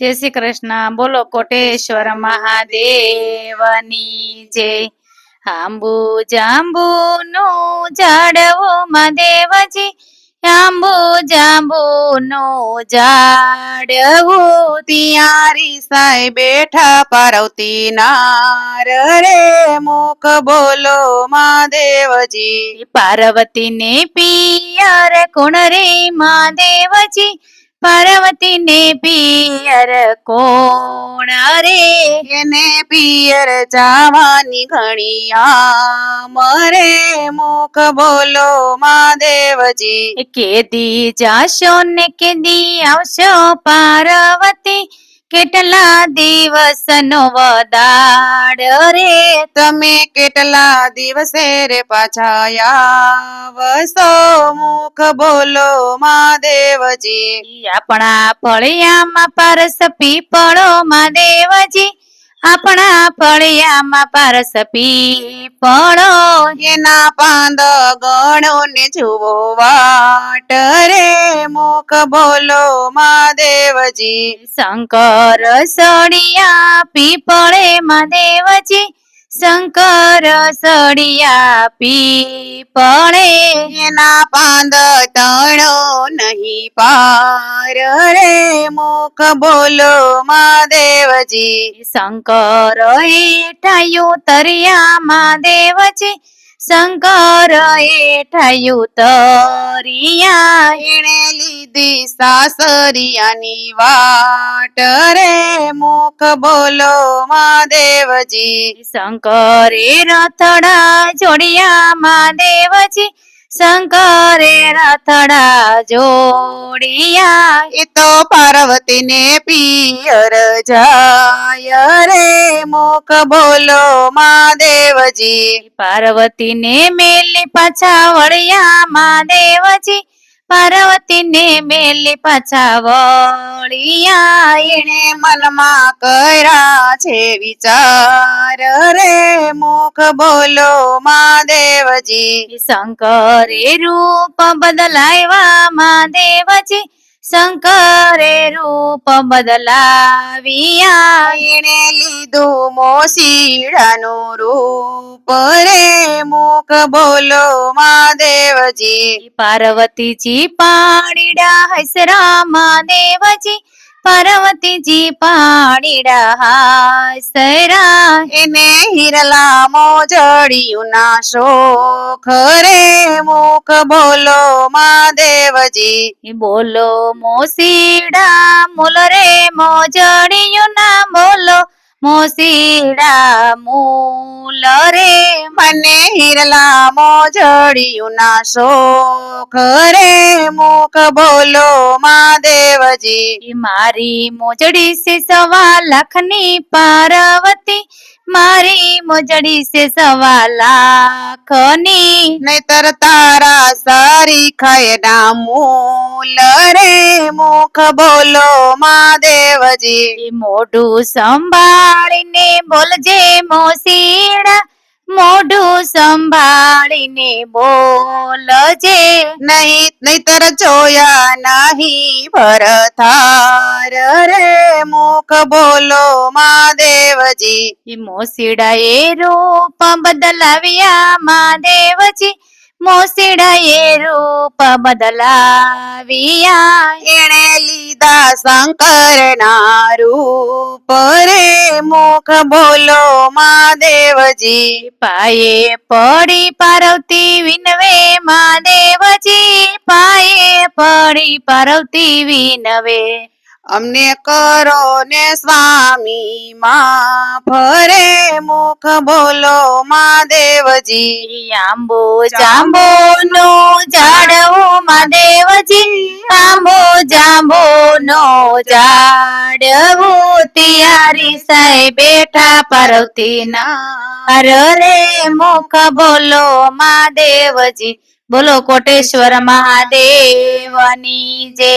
જય શ્રી કૃષ્ણ. બોલો કોટેશ્વર મહાદેવની જય. આંબુ જાંબુ નું ઝાડવું મહાદેવજી આંબુ જાંબુ નું ઝાડવું તિયારી સાઈ બેઠા પાર્વતી નાર રે. મુખ બોલો મહાદેવજી. પાર્વતી ને પિયર કોણ રે મહાદેવજી. પાર્વતી ને પિયર કોણ રે એને પિયર જવાની ઘણી મરે મુખ બોલો મહાદેવજી. કેદી જાશો ને કેદી આવશો પાર્વતી? કેટલા દિવસનો વદાડ રે? તમે કેટલા દિવસે રે પાછા વસો મુખ બોલો મહાદેવજી. આપણા ફળિયામાં પરસ પીપળો મહાદેવજી. આપણા ફળિયામાં પારસ પીપળો એના પાંદ ગણો ને જુઓ વાટ રે, મુખ બોલો મહાદેવજી. શંકર સળિયા પીપળે મહાદેવજી શંકર સળિયા પીપળે એના પાંદ તણો નહીં પાર રે. મુખ બોલો મહાદેવજી. શંકર એઠાયું તરિયા મહાદેવજી. શંકર એઠાયું તરિયા. એણે લીધી સાસરિયાની વાટ. રે મુખ બોલો મહાદેવજી. શંકરે રથડા જોડિયા મહાદેવજી. શંકરે રથડા જોડિયા. એ તો પાર્વતીને પિયર જાય રે મુખ બોલો મહાદેવજી. પાર્વતીને મેલી પાછા વળ્યા મહાદેવજી. પાર્વતીને મેલી પાછા વળિયા એણે મનમાં કર્યા છે વિચાર. રે મુખ બોલો મહાદેવજી. શંકરે રૂપ બદલાવ્યા મહાદેવજી. શંકરે રૂપ બદલાવ્યા. એણે લીધું મોસીડાનું રૂપ. રે મુખ બોલો મહાદેવજી. પાર્વતીજી પાડીડા હસરા મહાદેવજી પાર્વતીજી પાડીડા હસરા એને હિરલા મોજડિયું ના શોખ રે મુખ બોલો મહાદેવજી બોલો મોસીડા મૂલ રે મોજડિયું ના બોલો મોસીડા મૂલ રે મને હિરલા મોજડિયું ના શોખ રે મુખ બોલો મહાદેવજી મારી મોજડી સે સવા લાખની પાર્વતી. મારી મોજડી સે સવા લાખની નહીતર તારા સારી ખાય ના મૂલ રે મુખ બોલો મહાદેવજી. મોઢું સંભાળીને બોલજે મોસીડા. મોઢું સંભાળીને બોલજે. નહીં નહીતર જોયા નહીં ભરથાર રે મુખ બોલો મહાદેવજી. મોસીડા એ રૂપ બદલાવ્યા મહાદેવજી. મોસીડા એ રૂપ બદલાવ્યા. એણે લીધા શંકર ના રૂપ રે મુખ બોલો મહાદેવજી પાયે પડી પાર્વતી વિનવે મહાદેવજી પાયે પડી પાર્વતી વિનવે. અમને કરો ને સ્વામી માં ફરે મુખ બોલો મહાદેવજી આંબો જાંબો નો ઝાડવું મહાદેવજી આંબો જાંબો નો ઝાડવું તિયારી સાહેબ બેઠા પાર્વતી ના રે મુખ બોલો મહાદેવજી. બોલો કોટેશ્વર મહાદેવની જય